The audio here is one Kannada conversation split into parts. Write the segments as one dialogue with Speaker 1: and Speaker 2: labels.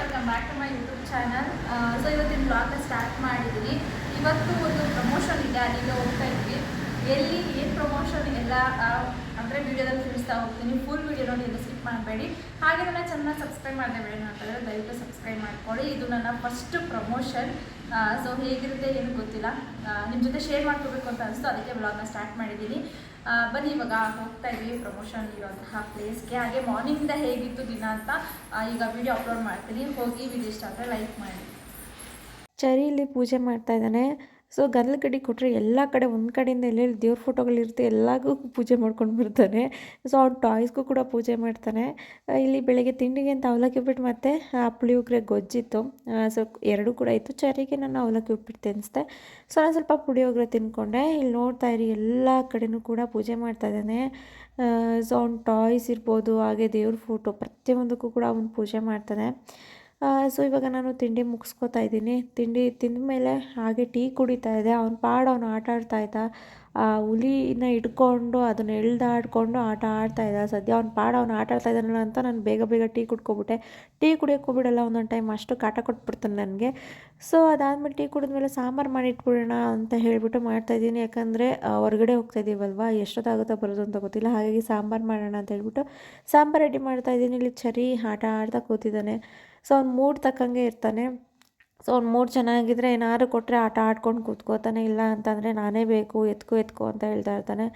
Speaker 1: Welcome back to my YouTube channel so ಇವತ್ತಿನ ಬ್ಲಾಗ್ನ ಸ್ಟಾರ್ಟ್ ಮಾಡಿದ್ದೀನಿ ಇವತ್ತು ಒಂದು ಪ್ರಮೋಷನ್ ಇದೆ ಅಲ್ಲಿಗೆ ಹೋಗ್ತಾ ಇದ್ವಿ. ಎಲ್ಲಿ ಏನು ಪ್ರಮೋಷನ್ ಎಲ್ಲ ಅಂದರೆ ವೀಡಿಯೋದಲ್ಲಿ ತಿಳಿಸ್ತಾ ಹೋಗ್ತೀನಿ. ಫುಲ್ ವೀಡಿಯೋ ನೋಡಿ ಎಲ್ಲ ಸ್ಕಿಪ್ ಮಾಡಬೇಡಿ. ಹಾಗೆ ನನ್ನ ಚೆನ್ನಾಗಿ ಸಬ್ಸ್ಕ್ರೈಬ್ ಮಾಡದೆ ಬೇಡ ಅಂತಂದರೆ ದಯವಿಟ್ಟು ಸಬ್ಸ್ಕ್ರೈಬ್ ಮಾಡ್ಕೊಳ್ಳಿ. ಇದು ನನ್ನ ಫಸ್ಟ್ ಪ್ರಮೋಷನ್ ಸೊ ಹೇಗಿರುತ್ತೆ ಏನು ಗೊತ್ತಿಲ್ಲ. ನಿಮ್ಮ ಜೊತೆ ಶೇರ್ ಮಾಡ್ಕೋಬೇಕು ಅಂತ ಅನಿಸ್ತು. ಅದಕ್ಕೆ ಬ್ಲಾಗ್ನ ಸ್ಟಾರ್ಟ್ ಮಾಡಿದ್ದೀನಿ ಬನ್ನಿ, ಇವಾಗ ಹೋಗ್ತಾ ಇದ್ದೀವಿ ಪ್ರಮೋಷನ್ ಇರೋಂತಹ ಪ್ಲೇಸ್ಗೆ ಹಾಗೆ ಮಾರ್ನಿಂಗಿಂದ ಹೇಗಿತ್ತು ದಿನ ಅಂತ ಈಗ ವಿಡಿಯೋ ಅಪ್ಲೋಡ್ ಮಾಡ್ತೀನಿ. ಹೋಗಿ ವಿಡಿಯೋ ಇಷ್ಟ ಆದರೆ ಲೈಕ್ ಮಾಡಿ.
Speaker 2: ಚರಿ ಇಲ್ಲಿ ಪೂಜೆ ಮಾಡ್ತಾ ಇದ್ದಾನೆ. ಸೊ ಗದ್ದಲ ಕಡೆ ಕೊಟ್ಟರೆ ಎಲ್ಲ ಕಡೆ ಒಂದು ಕಡೆಯಿಂದ ಎಲ್ಲೆಲ್ಲಿ ದೇವ್ರ ಫೋಟೋಗಳಿರುತ್ತೆ ಎಲ್ಲಗೂ ಪೂಜೆ ಮಾಡ್ಕೊಂಡು ಬರ್ತಾನೆ. ಸೊ ಅವ್ನ ಟಾಯ್ಸ್ಗೂ ಕೂಡ ಪೂಜೆ ಮಾಡ್ತಾನೆ. ಇಲ್ಲಿ ಬೆಳಗ್ಗೆ ತಿಂಡಿಗೆ ಅಂತ ಅವಲಕ್ಕಿ ಉಪ್ಪಿಟ್ಟು ಮತ್ತು ಪುಳಿಯೋಗರೆ ಗೊಜ್ಜಿತ್ತು. ಸೊ ಎರಡೂ ಕೂಡ ಇತ್ತು. ಚರಿಗೆ ನಾನು ಅವಲಕ್ಕಿ ಉಪ್ಪಿಟ್ಟು ತಿನ್ನಿಸ್ದೆ ಸೊ ನಾನು ಸ್ವಲ್ಪ ಪುಳಿಯೋಗರೆ ತಿನ್ಕೊಂಡೆ. ಇಲ್ಲಿ ನೋಡ್ತಾ ಇರಿ, ಎಲ್ಲ ಕಡೆನೂ ಕೂಡ ಪೂಜೆ ಮಾಡ್ತಾ ಇದ್ದಾನೆ. ಸೊ ಅವ್ನ ಟಾಯ್ಸ್ ಇರ್ಬೋದು, ಹಾಗೆ ದೇವ್ರ ಫೋಟೋ ಪ್ರತಿಯೊಂದಕ್ಕೂ ಕೂಡ ಅವನು ಪೂಜೆ ಮಾಡ್ತಾನೆ. ಸೊ ಇವಾಗ ನಾನು ತಿಂಡಿ ಮುಗಿಸ್ಕೊತಾ ಇದ್ದೀನಿ. ತಿಂಡಿ ತಿಂದ ಮೇಲೆ ಹಾಗೆ ಟೀ ಕುಡಿತಾ ಇದೆ ಅವ್ನ ಪಾಡು ಅವನು ಆಟ ಆಡ್ತಾ ಇದ್ದ. ಆ, ಹುಲಿನ ಹಿಡ್ಕೊಂಡು ಅದನ್ನ ಎಳ್ದಾಡ್ಕೊಂಡು ಆಟ ಆಡ್ತಾ ಇದ್ದ. ಸದ್ಯ ಅವ್ನ ಪಾಡು ಅವ್ನು ಆಟ ಆಡ್ತಾ ಇದ್ದಾನಲ್ಲ ಅಂತ ನಾನು ಬೇಗ ಬೇಗ ಟೀ ಕುಡ್ಕೊಬಿಟ್ಟೆ. ಟೀ ಕುಡಿಯೋಕೆ ಹೋಗ್ಬಿಡಲ್ಲ ಒಂದೊಂದು ಟೈಮ್ ಅಷ್ಟು ಕಾಟ ಕೊಟ್ಬಿಡ್ತಾನೆ ನನಗೆ. ಸೊ ಅದಾದಮೇಲೆ ಟೀ ಕುಡಿದ್ಮೇಲೆ ಸಾಂಬಾರು ಮಾಡಿ ಇಟ್ಬಿಡೋಣ ಅಂತ ಹೇಳಿಬಿಟ್ಟು ಮಾಡ್ತಾಯಿದ್ದೀನಿ ಯಾಕಂದರೆ ಹೊರಗಡೆ ಹೋಗ್ತಾ ಇದ್ದೀವಲ್ವ ಎಷ್ಟೊತ್ತಾಗುತ್ತೋ ಬರೋದು ಅಂತ ಗೊತ್ತಿಲ್ಲ. ಹಾಗಾಗಿ ಸಾಂಬಾರು ಮಾಡೋಣ ಅಂತ ಹೇಳ್ಬಿಟ್ಟು ಸಾಂಬಾರು ರೆಡಿ ಮಾಡ್ತಾ ಇದ್ದೀನಿ. ಇಲ್ಲಿ ಚರಿ ಆಟ ಆಡ್ತಾ ಕೂತಿದ್ದಾನೆ. ಸೊ ಅವ್ನು ಮೂಡ್ ತಕ್ಕಂಗೆ ಇರ್ತಾನೆ. ಸೊ ಅವ್ನು ಮೂಡ್ ಚೆನ್ನಾಗಿದ್ದರೆ ಏನಾದ್ರು ಕೊಟ್ಟರೆ ಆಟ ಆಡ್ಕೊಂಡು ಕೂತ್ಕೋತಾನೆ ಇಲ್ಲ ಅಂತಂದರೆ ನಾನೇ ಬೇಕು ಎತ್ಕೋ ಎತ್ಕೋ ಅಂತ ಹೇಳ್ತಾ ಇರ್ತಾನೆ.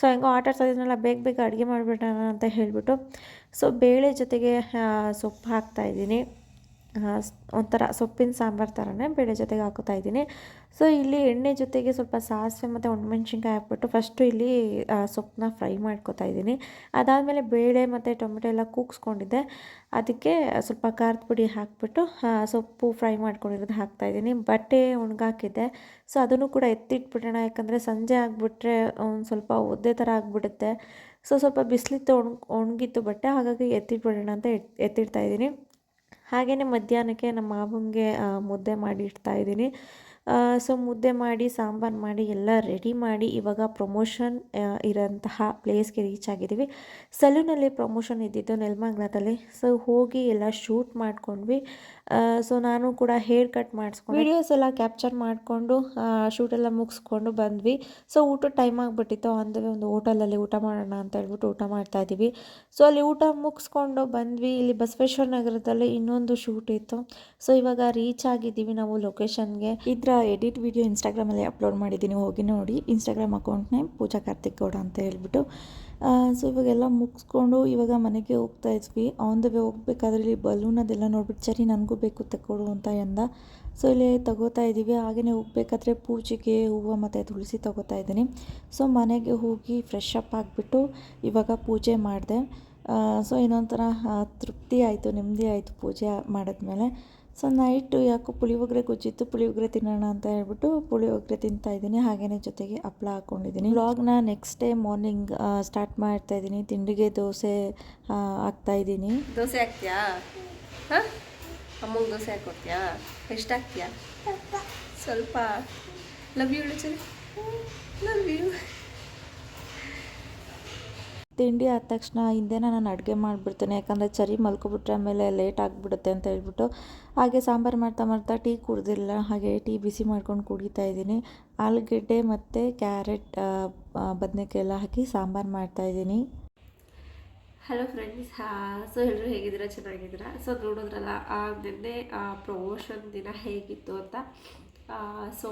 Speaker 2: ಸೊ ಹೆಂಗೋ ಆಟ ಆಡ್ತಾ ಇದ್ನಲ್ಲ ಬೇಗ ಬೇಗ ಅಡುಗೆ ಮಾಡಿಬಿಡೋಣ ಅಂತ ಹೇಳಿಬಿಟ್ಟು ಸೊ ಬೇಳೆ ಜೊತೆಗೆ ಸೊಪ್ಪು ಹಾಕ್ತಾ ಇದ್ದೀನಿ. ಆ, ಸ್- ಒಂಥರ ಸೊಪ್ಪಿನ ಸಾಂಬಾರು ಥರನೇ ಬೇಳೆ ಜೊತೆಗೆ ಹಾಕೋತಾ ಇದ್ದೀನಿ. ಸೊ ಇಲ್ಲಿ ಎಣ್ಣೆ ಜೊತೆಗೆ ಸ್ವಲ್ಪ ಸಾಸಿವೆ ಮತ್ತು ಒಣಮೆಣ್ಸಿನ್ಕಾಯಿ ಹಾಕ್ಬಿಟ್ಟು ಫಸ್ಟು ಇಲ್ಲಿ ಸೊಪ್ಪನ್ನ ಫ್ರೈ ಮಾಡ್ಕೊತಾ ಇದ್ದೀನಿ. ಅದಾದಮೇಲೆ ಬೇಳೆ ಮತ್ತು ಟೊಮೆಟೊ ಎಲ್ಲ ಕೂಗಿಸ್ಕೊಂಡಿದ್ದೆ. ಅದಕ್ಕೆ ಸ್ವಲ್ಪ ಖಾರದ ಪುಡಿ ಹಾಕ್ಬಿಟ್ಟು ಸೊಪ್ಪು ಫ್ರೈ ಮಾಡ್ಕೊಂಡಿರೋದು ಹಾಕ್ತಾಯಿದ್ದೀನಿ ಬಟ್ಟೆ ಒಣಗಾಕಿದ್ದೆ. ಸೊ ಅದನ್ನು ಕೂಡ ಎತ್ತಿಟ್ಬಿಡೋಣ. ಯಾಕಂದರೆ ಸಂಜೆ ಆಗಿಬಿಟ್ರೆ ಒಂದು ಸ್ವಲ್ಪ ಒದ್ದೆ ಥರ ಆಗಿಬಿಡುತ್ತೆ. ಸೊ ಸ್ವಲ್ಪ ಬಿಸಿಲಿತ್ತು ಒಣ ಒಣಗಿತ್ತು ಬಟ್ಟೆ. ಹಾಗಾಗಿ ಎತ್ತಿಟ್ಬಿಡೋಣ ಅಂತ ಎತ್, ಎತ್ತಿಡ್ತಾ ಇದ್ದೀನಿ. ಹಾಗೆಯೇ ಮಧ್ಯಾಹ್ನಕ್ಕೆ ನಮ್ಮ ಮಾವಂಗೆ ಮುದ್ದೆ ಮಾಡಿ ಇಡ್ತಾ ಇದ್ದೀನಿ. ಸೊ ಮುದ್ದೆ ಮಾಡಿ, ಸಾಂಬಾರು ಮಾಡಿ, ಎಲ್ಲ ರೆಡಿ ಮಾಡಿ ಇವಾಗ ಪ್ರಮೋಷನ್ ಇರೋಂತಹ ಪ್ಲೇಸ್ಗೆ ರೀಚ್ ಆಗಿದ್ದೀವಿ. ಸಲೂನಲ್ಲಿ ಪ್ರಮೋಷನ್ ಇದ್ದಿದ್ದು ನೆಲಮಂಗ್ಲದಲ್ಲಿ. ಸೊ ಹೋಗಿ ಎಲ್ಲ ಶೂಟ್ ಮಾಡ್ಕೊಂಡ್ವಿ. ಸೊ ನಾನು ಕೂಡ ಹೇರ್ ಕಟ್ ಮಾಡಿಸ್ಕೊಂಡು ವೀಡಿಯೋಸ್ ಎಲ್ಲ ಕ್ಯಾಪ್ಚರ್ ಮಾಡಿಕೊಂಡು ಶೂಟೆಲ್ಲ ಮುಗಿಸ್ಕೊಂಡು ಬಂದ್ವಿ. ಸೊ ಊಟ ಟೈಮ್ ಆಗಿಬಿಟ್ಟಿತ್ತು. ಅಂದರೆ ಒಂದು ಹೋಟೆಲಲ್ಲಿ ಊಟ ಮಾಡೋಣ ಅಂತ ಹೇಳ್ಬಿಟ್ಟು ಊಟ ಮಾಡ್ತಾ ಇದ್ದೀವಿ. ಸೊ ಅಲ್ಲಿ ಊಟ ಮುಗಿಸ್ಕೊಂಡು ಬಂದ್ವಿ. ಇಲ್ಲಿ ಬಸವೇಶ್ವರ ನಗರದಲ್ಲಿ ಇನ್ನೊಂದು ಶೂಟ್ ಇತ್ತು. ಸೊ ಇವಾಗ ರೀಚ್ ಆಗಿದ್ದೀವಿ ನಾವು ಲೊಕೇಶನ್ಗೆ ಇದರ ಎಡಿಟ್ ವಿಡಿಯೋ ಇನ್ಸ್ಟಾಗ್ರಾಮಲ್ಲಿ ಅಪ್ಲೋಡ್ ಮಾಡಿದ್ದೀನಿ. ಹೋಗಿ ನೋಡಿ. ಇನ್ಸ್ಟಾಗ್ರಾಮ್ ಅಕೌಂಟ್ನೇ ಪೂಜಾ ಕಾರ್ತಿಕ್ ಗೌಡ ಅಂತ ಹೇಳ್ಬಿಟ್ಟು. ಸೊ ಇವಾಗೆಲ್ಲ ಮುಗಿಸ್ಕೊಂಡು ಇವಾಗ ಮನೆಗೆ ಹೋಗ್ತಾ ಇದ್ವಿ. ಆನ್ ದ ವೇ ಹೋಗ್ಬೇಕಾದ್ರೆ ಇಲ್ಲಿ ಬಲೂನ್ ಅದೆಲ್ಲ ನೋಡ್ಬಿಟ್ಟು, ಸರಿ, ನನಗೂ ಬೇಕು ತಗೊಡು ಅಂತ ಎಂದ. ಸೊ ಇಲ್ಲಿ ತಗೋತಾ ಇದ್ದೀವಿ. ಹಾಗೆಯೇ ಹೋಗ್ಬೇಕಾದ್ರೆ ಪೂಜೆಗೆ ಹೂವು ಮತ್ತು ತುಳಸಿ ತಗೋತಾ ಇದ್ದೀನಿ. ಸೊ ಮನೆಗೆ ಹೋಗಿ ಫ್ರೆಶ್ ಅಪ್ ಆಗಿಬಿಟ್ಟು ಇವಾಗ ಪೂಜೆ ಮಾಡಿದೆ. ಸೊ ಇನ್ನೊಂಥರ ತೃಪ್ತಿ ಆಯಿತು, ನೆಮ್ಮದಿ ಆಯಿತು ಪೂಜೆ ಮಾಡಿದ್ಮೇಲೆ. ಸೊ ನೈಟು ಯಾಕೋ ಪುಳಿಯೋಗರೆ ಗೊಜ್ಜಿತ್ತು, ಪುಳಿಯೋಗರೆ ತಿನ್ನೋಣ ಅಂತ ಹೇಳ್ಬಿಟ್ಟು ಪುಳಿಯೋಗರೆ ತಿಂತಾ ಇದ್ದೀನಿ ಹಾಗೆಯೇ ಜೊತೆಗೆ ಹಪ್ಪಳ ಹಾಕ್ಕೊಂಡಿದ್ದೀನಿ ವ್ಲಾಗ್ನ ನೆಕ್ಸ್ಟ್ ಡೇ ಮಾರ್ನಿಂಗ್ ಸ್ಟಾರ್ಟ್ ಮಾಡ್ತಾ ಇದ್ದೀನಿ, ತಿಂಡಿಗೆ ದೋಸೆ ಹಾಕ್ತಾ ಇದ್ದೀನಿ.
Speaker 3: ದೋಸೆ ಹಾಕ್ತೀಯಾ? ಅಮ್ಮಂಗೆ ದೋಸೆ ಹಾಕೊಡ್ತೀಯಾ? ಎಷ್ಟು ಹಾಕ್ತೀಯಾ? ಸ್ವಲ್ಪ. ಲವ್ ಯು ಲವ್ ಯು
Speaker 2: ತಿಂಡಿ ಆದ ತಕ್ಷಣ ಹಿಂದೆನೇ ನಾನು ಅಡುಗೆ ಮಾಡಿಬಿಡ್ತೇನೆ, ಯಾಕಂದರೆ ಚರಿ ಮಲ್ಕೊಬಿಟ್ರೆ ಆಮೇಲೆ ಲೇಟ್ ಆಗಿಬಿಡುತ್ತೆ ಅಂತ ಹೇಳ್ಬಿಟ್ಟು. ಹಾಗೆ ಸಾಂಬಾರು ಮಾಡ್ತಾ ಮಾಡ್ತಾ ಟೀ ಕುಡ್ದಿಲ್ಲ, ಹಾಗೆ ಟೀ ಬಿಸಿ ಮಾಡ್ಕೊಂಡು ಕುಡಿತಾ ಇದ್ದೀನಿ. ಆಲೂಗಡ್ಡೆ ಮತ್ತು ಕ್ಯಾರೆಟ್ ಬದನೆಕಾಯಿ ಎಲ್ಲ ಹಾಕಿ ಸಾಂಬಾರು ಮಾಡ್ತಾಯಿದ್ದೀನಿ
Speaker 3: ಹಲೋ ಫ್ರೆಂಡ್ಸ್ ಸೊ ಎಲ್ಲರೂ ಹೇಗಿದ್ದೀರಾ? ಚೆನ್ನಾಗಿದ್ದೀರಾ? ಸೊ ನೋಡೋದ್ರಲ್ಲ ನಿನ್ನೆ ಪ್ರಮೋಷನ್ ದಿನ ಹೇಗಿತ್ತು ಅಂತ. ಸೊ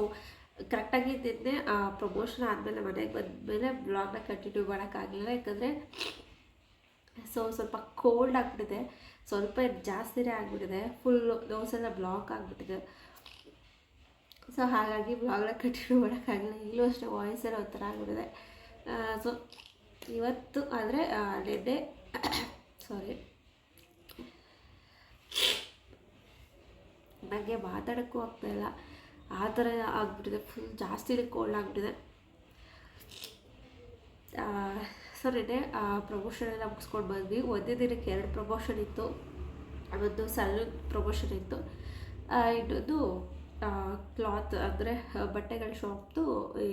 Speaker 3: ಕರೆಕ್ಟಾಗಿ ನಿನ್ನೆ ಪ್ರಮೋಷನ್ ಆದಮೇಲೆ ಮನೆಗೆ ಬಂದಮೇಲೆ ಬ್ಲಾಗ್ನ ಕಂಟಿನ್ಯೂ ಮಾಡೋಕ್ಕಾಗಲಿಲ್ಲ ಯಾಕಂದರೆ ಸೊ ಸ್ವಲ್ಪ ಕೋಲ್ಡ್ ಆಗಿಬಿಟ್ಟಿದೆ. ಸ್ವಲ್ಪ ಜಾಸ್ತಿನೇ ಆಗಿಬಿಟ್ಟಿದೆ. ಫುಲ್ ನೋಸ್ ಎಲ್ಲ ಬ್ಲಾಕ್ ಆಗಿಬಿಟ್ಟಿದೆ. ಸೊ ಹಾಗಾಗಿ ಬ್ಲಾಗ್ನ ಕಂಟಿನ್ಯೂ ಮಾಡೋಕ್ಕಾಗಲಿಲ್ಲ ಈಗಲೂ ಅಷ್ಟೇ ವಾಯ್ಸ್ ಎಲ್ಲ ಒಂಥರ ಆಗಿಬಿಟ್ಟಿದೆ. ಸೊ ಇವತ್ತು ಅಂದರೆ ನೆನ್ನೆ ಸಾರಿ ನನಗೆ ಮಾತಾಡೋಕ್ಕೂ ಆಗ್ತಾಯಿಲ್ಲ ಆ ಥರ ಆಗಿಬಿಟ್ಟಿದೆ ಫುಲ್ ಜಾಸ್ತಿನೇ ಕೋಲ್ಡ್ ಆಗಿಬಿಟ್ಟಿದೆ. ಸೊ ಆ ಪ್ರಮೋಷನ್ ಎಲ್ಲ ಮುಗಿಸ್ಕೊಂಡು ಬಂದ್ವಿ. ಒಂದೇ ದಿನಕ್ಕೆ ಎರಡು ಪ್ರಮೋಷನ್ ಇತ್ತು. ಒಂದು ಸಲೂನ್ ಪ್ರಮೋಷನ್ ಇತ್ತು. ಇನ್ನೊಂದು ಕ್ಲಾತ್ ಅಂದರೆ ಬಟ್ಟೆಗಳ ಶಾಪ್ದು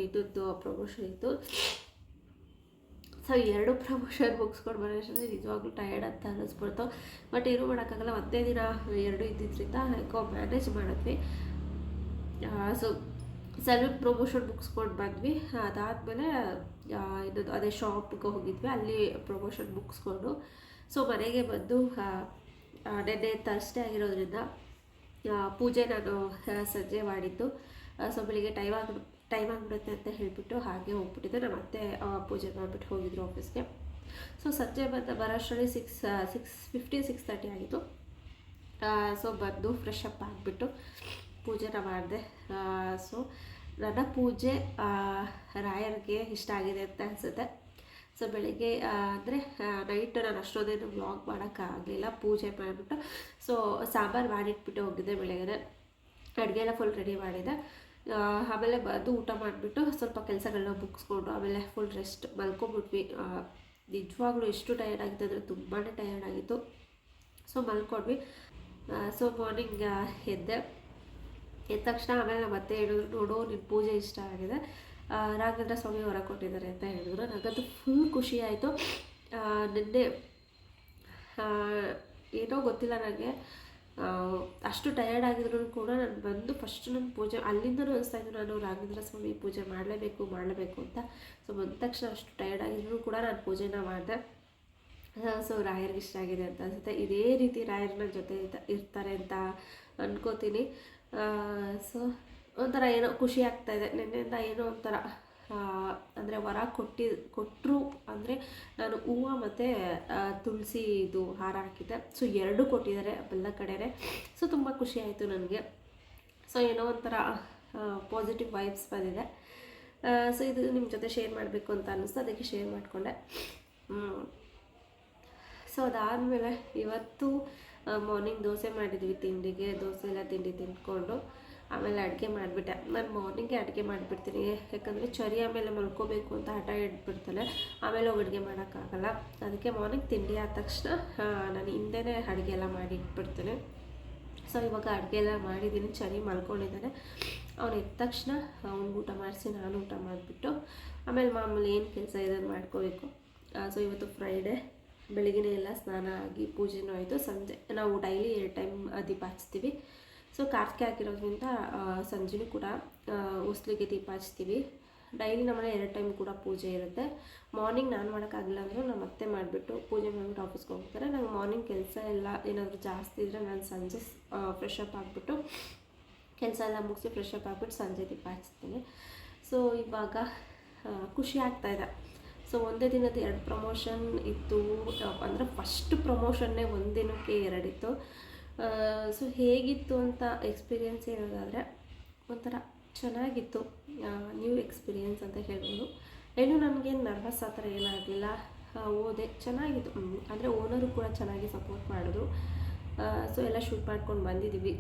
Speaker 3: ಇದೊಂದು ಪ್ರಮೋಷನ್ ಇತ್ತು. ಸೊ ಎರಡು ಪ್ರಮೋಷನ್ ಮುಗಿಸ್ಕೊಂಡು ಬರೋಷ್ಟರಲ್ಲಿ ನಿಜವಾಗ್ಲೂ ಟಯರ್ಡ್ ಅಂತ ಅನ್ನಿಸ್ಬಿಡ್ತು ಬಟ್ ಏನೂ ಮಾಡೋಕ್ಕಾಗಲ್ಲ, ಒಂದೇ ದಿನ, ಎರಡು ಇದ್ದಿದ್ದರಿಂದ ಹೇಗೋ ಮ್ಯಾನೇಜ್ ಮಾಡಿದ್ವಿ. ಸೊ ಸೆಲ್ಫ್ ಪ್ರಮೋಷನ್ ಮುಗಿಸ್ಕೊಂಡು ಬಂದ್ವಿ. ಅದಾದಮೇಲೆ ಇನ್ನೊಂದು ಅದೇ ಶಾಪ್ಗೆ ಹೋಗಿದ್ವಿ. ಅಲ್ಲಿ ಪ್ರಮೋಷನ್ ಮುಗಿಸ್ಕೊಂಡು ಸೊ ಮನೆಗೆ ಬಂದು ನೆನ್ನೆ ತರ್ಸ್ಡೇ ಆಗಿರೋದ್ರಿಂದ ಪೂಜೆ ನಾನು ಸಂಜೆ ಮಾಡಿದ್ದು. ಸೊ ಬೆಳಿಗ್ಗೆ ಟೈಮ್ ಆಗಿ ಟೈಮ್ ಆಗಿಬಿಡುತ್ತೆ ಅಂತ ಹೇಳಿಬಿಟ್ಟು ಹಾಗೆ ಹೋಗ್ಬಿಟ್ಟಿದ್ದೆ. ನಮ್ಮ ಮತ್ತೆ ಪೂಜೆ ಮಾಡಿಬಿಟ್ಟು ಹೋಗಿದ್ರು ಆಫೀಸ್ಗೆ ಸೊ ಸಂಜೆ ಬಂದ, ಬರೋಷ್ಟರಲ್ಲಿ six six fifty six thirty ಆಗಿತ್ತು. ಸೊ ಬಂದು ಫ್ರೆಶ್ ಅಪ್ ಆಗಿಬಿಟ್ಟು ಪೂಜೆನ ಮಾಡಿದೆ. ಸೊ ನನ್ನ ಪೂಜೆ ರಾಯರಿಗೆ ಇಷ್ಟ ಆಗಿದೆ ಅಂತ ಅನಿಸುತ್ತೆ. ಸೊ ಬೆಳಿಗ್ಗೆ ಅಂದರೆ ನೈಟ್ ನಾನು ಅಷ್ಟೊಂದೇನು ವ್ಲಾಗ್ ಮಾಡೋಕ್ಕಾಗಲಿಲ್ಲ ಪೂಜೆ ಮಾಡಿಬಿಟ್ಟು. ಸೊ ಸಾಂಬಾರು ಮಾಡಿಟ್ಬಿಟ್ಟು ಹೋಗಿದ್ದೆ ಬೆಳಗ್ಗೆ ಅಡುಗೆ ಎಲ್ಲ ಫುಲ್ ರೆಡಿ ಮಾಡಿದೆ ಆಮೇಲೆ ಬಂದು ಊಟ ಮಾಡಿಬಿಟ್ಟು ಸ್ವಲ್ಪ ಕೆಲಸಗಳನ್ನ ಮುಗಿಸ್ಕೊಂಡು ಆಮೇಲೆ ಫುಲ್ ರೆಸ್ಟ್ ಮಲ್ಕೊಂಬಿಟ್ವಿ. ನಿಜವಾಗ್ಲೂ ಎಷ್ಟು ಟಯರ್ಡ್ ಆಗಿತ್ತು ಅಂದರೆ ತುಂಬಾ ಟಯರ್ಡ್ ಆಗಿತ್ತು. ಸೊ ಮಲ್ಕೊಂಡ್ವಿ. ಸೊ ಮಾರ್ನಿಂಗ್ ಎದ್ದೆ. ಎದ್ದ ತಕ್ಷಣ ಆಮೇಲೆ ನಮ್ಮ ಮತ್ತೆ ಹೇಳಿದ್ರು ನೋಡು ನಿನ್ನ ಪೂಜೆ ಇಷ್ಟ ಆಗಿದೆ. ರಾಘವೇಂದ್ರ ಸ್ವಾಮಿ ಹೊರ ಕೊಟ್ಟಿದ್ದಾರೆ ಅಂತ ಹೇಳಿದ್ರು. ನನಗಂತೂ ಫುಲ್ ಖುಷಿ ಆಯಿತು. ನಿನ್ನೆ ಏನೋ ಗೊತ್ತಿಲ್ಲ ನನಗೆ ಅಷ್ಟು ಟಯರ್ಡ್ ಆಗಿದ್ರು ಕೂಡ ನಾನು ಬಂದು ಫಸ್ಟ್ ನನ್ನ ಪೂಜೆ, ಅಲ್ಲಿಂದನೂ ಅನಿಸ್ತಾ ಇದ್ದು ನಾನು ರಾಘವೇಂದ್ರ ಸ್ವಾಮಿ ಪೂಜೆ ಮಾಡಲೇಬೇಕು ಮಾಡಲೇಬೇಕು ಅಂತ. ಸೊ ಬಂದ ತಕ್ಷಣ ಅಷ್ಟು ಟಯರ್ಡ್ ಆಗಿದ್ರು ಕೂಡ ನಾನು ಪೂಜೆನ ಮಾಡಿದೆ. ಸೊ ರಾಯರಿಗೆ ಇಷ್ಟ ಆಗಿದೆ ಅಂತ ಅನಿಸುತ್ತೆ. ಇದೇ ರೀತಿ ರಾಯರ್ನ ಜೊತೆ ಇರ್ತ- ಇರ್ತಾರೆ ಅಂತ ಅನ್ಕೋತೀನಿ. ಸೊ ಒಂಥರ ಏನೋ ಖುಷಿ ಆಗ್ತಾ ಇದೆ. ನಿನ್ನೆಯಿಂದ ಏನೋ ಒಂಥರ ಅಂದರೆ ವರ ಕೊಟ್ಟಿ ಕೊಟ್ಟರು ಅಂದರೆ ನಾನು ಹೂವು ಮತ್ತು ತುಳಸಿ ಇದು ಹಾರ ಹಾಕಿದ್ದೆ. ಸೊ ಎರಡೂ ಕೊಟ್ಟಿದ್ದಾರೆ ಬೆಲ್ಲ ಕಡೆಯೇ ಸೊ ತುಂಬ ಖುಷಿ ಆಯಿತು ನನಗೆ. ಸೊ ಏನೋ ಒಂಥರ ಪಾಸಿಟಿವ್ ವೈಬ್ಸ್ ಬಂದಿದೆ. ಸೊ ಇದು ನಿಮ್ಮ ಜೊತೆ ಶೇರ್ ಮಾಡಬೇಕು ಅಂತ ಅನ್ನಿಸ್ತು ಅದಕ್ಕೆ ಶೇರ್ ಮಾಡಿಕೊಂಡೆ. ಸೊ ಅದಾದಮೇಲೆ ಇವತ್ತು ಮಾರ್ನಿಂಗ್ ದೋಸೆ ಮಾಡಿದ್ವಿ ತಿಂಡಿಗೆ. ದೋಸೆ ಎಲ್ಲ ತಿಂಡಿ ತಿಂದ್ಕೊಂಡು ಆಮೇಲೆ ಅಡುಗೆ ಮಾಡಿಬಿಟ್ಟೆ. ನಾನು ಮಾರ್ನಿಂಗೆ ಅಡುಗೆ ಮಾಡಿಬಿಡ್ತೀನಿ. ಯಾಕಂದರೆ ಚರಿ ಆಮೇಲೆ ಮಲ್ಕೋಬೇಕು ಅಂತ ಹಠ ಇಟ್ಬಿಡ್ತಾಳೆ ಆಮೇಲೆ ಅವು ಅಡುಗೆ ಮಾಡೋಕ್ಕಾಗಲ್ಲ. ಅದಕ್ಕೆ ಮಾರ್ನಿಂಗ್ ತಿಂಡಿ ಆದ ತಕ್ಷಣ ನಾನು ಹಿಂದೆನೇ ಅಡುಗೆ ಎಲ್ಲ ಮಾಡಿ ಇಟ್ಬಿಡ್ತೇನೆ ಸೊ ಇವಾಗ ಅಡುಗೆ ಎಲ್ಲ ಮಾಡಿದ್ದೀನಿ. ಚರಿ ಮಲ್ಕೊಂಡಿದ್ದಾನೆ. ಅವ್ನು ಎದ್ದ ತಕ್ಷಣ ಅವ್ನಿಗೆ ಊಟ ಮಾಡಿಸಿ, ನಾನು ಊಟ ಮಾಡಿಬಿಟ್ಟು ಆಮೇಲೆ ಮಾಮೂಲಿ ಏನು ಕೆಲಸ ಇದೆ ಮಾಡ್ಕೋಬೇಕು. ಸೊ ಇವತ್ತು ಫ್ರೈಡೇ ಬೆಳಗಿನ ಎಲ್ಲ ಸ್ನಾನ ಆಗಿ ಪೂಜೆನೂ ಆಯಿತು ಸಂಜೆ, ನಾವು ಡೈಲಿ ಎರಡು ಟೈಮ್ ದೀಪ ಹಚ್ತೀವಿ. ಸೊ ಕಾರ್ತಿಕೆ ಹಾಕಿರೋದ್ರಿಂದ ಸಂಜೆನೂ ಕೂಡ ಉಸ್ಲಿಗೆ ದೀಪ ಹಚ್ತೀವಿ. ಡೈಲಿ ನಮ್ಮನೆ ಎರಡು ಟೈಮ್ ಕೂಡ ಪೂಜೆ ಇರುತ್ತೆ. ಮಾರ್ನಿಂಗ್ ನಾನು ಮಾಡೋಕ್ಕಾಗಲ್ಲ ಅಂದರೂ ನಮ್ಮ ಅತ್ತೆ ಮಾಡಿಬಿಟ್ಟು ಪೂಜೆ ಮಾಡಿಬಿಟ್ಟು ಆಫೀಸ್ಗೆ ಹೋಗ್ತಾರೆ. ನಂಗೆ ಮಾರ್ನಿಂಗ್ ಕೆಲಸ ಎಲ್ಲ ಏನಾದರೂ ಜಾಸ್ತಿ ಇದ್ದರೆ ನಾನು ಸಂಜೆ ಫ್ರೆಶ್ ಅಪ್ ಆಗಿಬಿಟ್ಟು, ಕೆಲಸ ಎಲ್ಲ ಮುಗಿಸಿ ಫ್ರೆಶ್ ಅಪ್ ಆಗಿಬಿಟ್ಟು ಸಂಜೆ ದೀಪ ಹಚ್ತೀನಿ. ಸೊ ಇವಾಗ ಖುಷಿ ಆಗ್ತಾ ಇದೆ. ಸೊ ಒಂದೇ ದಿನದ ಎರಡು ಪ್ರಮೋಷನ್ ಇತ್ತು. ಅಂದರೆ ಫಸ್ಟ್ ಪ್ರಮೋಷನ್ನೇ ಒಂದಿನಕ್ಕೆ ದಿನಕ್ಕೆ ಎರಡಿತ್ತು. ಸೊ ಹೇಗಿತ್ತು ಅಂತ ಎಕ್ಸ್ಪೀರಿಯೆನ್ಸ್ ಹೇಳೋದಾದರೆ ಒಂಥರ ಚೆನ್ನಾಗಿತ್ತು. ನ್ಯೂ ಎಕ್ಸ್ಪೀರಿಯೆನ್ಸ್ ಅಂತ ಹೇಳ್ಬೋದು. ಏನು ನನಗೇನು ನರ್ವಸ್ ಆ ಥರ ಏನಾಗಲಿಲ್ಲ. ಓದೆ. ಚೆನ್ನಾಗಿತ್ತು. ಅಂದರೆ ಓನರು ಕೂಡ ಚೆನ್ನಾಗಿ ಸಪೋರ್ಟ್ ಮಾಡಿದ್ರು ಸೊ ಎಲ್ಲ ಶೂಟ್ ಮಾಡ್ಕೊಂಡು ಬಂದಿದ್ದೀವಿ.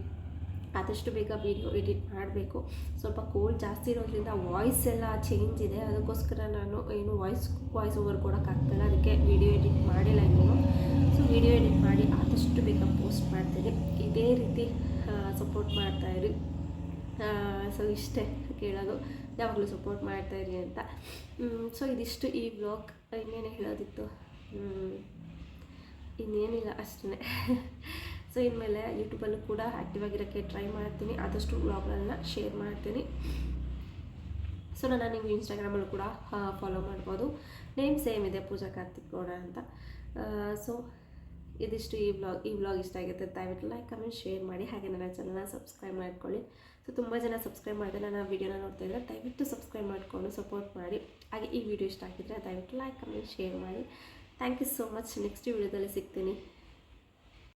Speaker 3: ಆದಷ್ಟು ಬೇಗ ವೀಡಿಯೋ ಎಡಿಟ್ ಮಾಡಬೇಕು. ಸ್ವಲ್ಪ ಕೋಲ್ಡ್ ಜಾಸ್ತಿ ಇರೋದ್ರಿಂದ ವಾಯ್ಸ್ ಎಲ್ಲ ಚೇಂಜ್ ಇದೆ. ಅದಕ್ಕೋಸ್ಕರ ನಾನು ಏನು ವಾಯ್ಸ್ ವಾಯ್ಸ್ ಓವರ್ ಕೊಡೋಕ್ಕಾಗ್ತಿಲ್ಲ ಅದಕ್ಕೆ ವೀಡಿಯೋ ಎಡಿಟ್ ಮಾಡಿಲ್ಲ ಇನ್ನೂ. ಸೊ ವೀಡಿಯೋ ಎಡಿಟ್ ಮಾಡಿ ಆದಷ್ಟು ಬೇಗ ಪೋಸ್ಟ್ ಮಾಡ್ತೀನಿ. ಇದೇ ರೀತಿ ಸಪೋರ್ಟ್ ಮಾಡ್ತಾಯಿರಿ ಸೊ ಇಷ್ಟೇ ಕೇಳೋದು. ಯಾವಾಗಲೂ ಸಪೋರ್ಟ್ ಮಾಡ್ತಾಯಿರಿ ಅಂತ. ಸೊ ಇದಿಷ್ಟು ಈ ಬ್ಲಾಗ್ ಇನ್ನೇನು ಹೇಳೋದಿತ್ತು? ಇನ್ನೇನಿಲ್ಲ ಅಷ್ಟೇ. ಸೊ ಇನ್ಮೇಲೆ ಯೂಟ್ಯೂಬಲ್ಲೂ ಕೂಡ ಆ್ಯಕ್ಟಿವ್ ಆಗಿರೋಕ್ಕೆ ಟ್ರೈ ಮಾಡ್ತೀನಿ. ಆದಷ್ಟು ವ್ಲಾಗ್ಗಳನ್ನ ಶೇರ್ ಮಾಡ್ತೀನಿ. ಸೊ ನನ್ನ ನೀವು ಇನ್ಸ್ಟಾಗ್ರಾಮಲ್ಲೂ ಕೂಡ ಫಾಲೋ ಮಾಡ್ಬೋದು. ನೇಮ್ ಸೇಮ್ ಇದೆ, ಪೂಜಾ ಕಾರ್ತಿಕ್ ಗೌಡ ಅಂತ. ಸೊ ಇದಿಷ್ಟು ಈ ವ್ಲಾಗ್ ಈ ವ್ಲಾಗ್ ಇಷ್ಟ ಆಗುತ್ತೆ ದಯವಿಟ್ಟು ಲೈಕ್ ಕಮೆಂಟ್ ಶೇರ್ ಮಾಡಿ. ಹಾಗೆ ನನ್ನ ಚಾನಲ್ನ ಸಬ್ಸ್ಕ್ರೈಬ್ ಮಾಡ್ಕೊಳ್ಳಿ. ಸೊ ತುಂಬ ಜನ ಸಬ್ಸ್ಕ್ರೈಬ್ ಮಾಡಿದ್ರೆ ನಾನು ವೀಡಿಯೋನ ನೋಡ್ತಾ ಇದ್ದರೆ ದಯವಿಟ್ಟು ಸಬ್ಸ್ಕ್ರೈಬ್ ಮಾಡಿಕೊಂಡು ಸಪೋರ್ಟ್ ಮಾಡಿ. ಹಾಗೆ ಈ ವಿಡಿಯೋ ಇಷ್ಟ ಆಗಿದ್ದರೆ ದಯವಿಟ್ಟು ಲೈಕ್ ಕಮೆಂಟ್ ಶೇರ್ ಮಾಡಿ. Thank you so much next ವೀಡಿಯೋದಲ್ಲಿ ಸಿಗ್ತೀನಿ.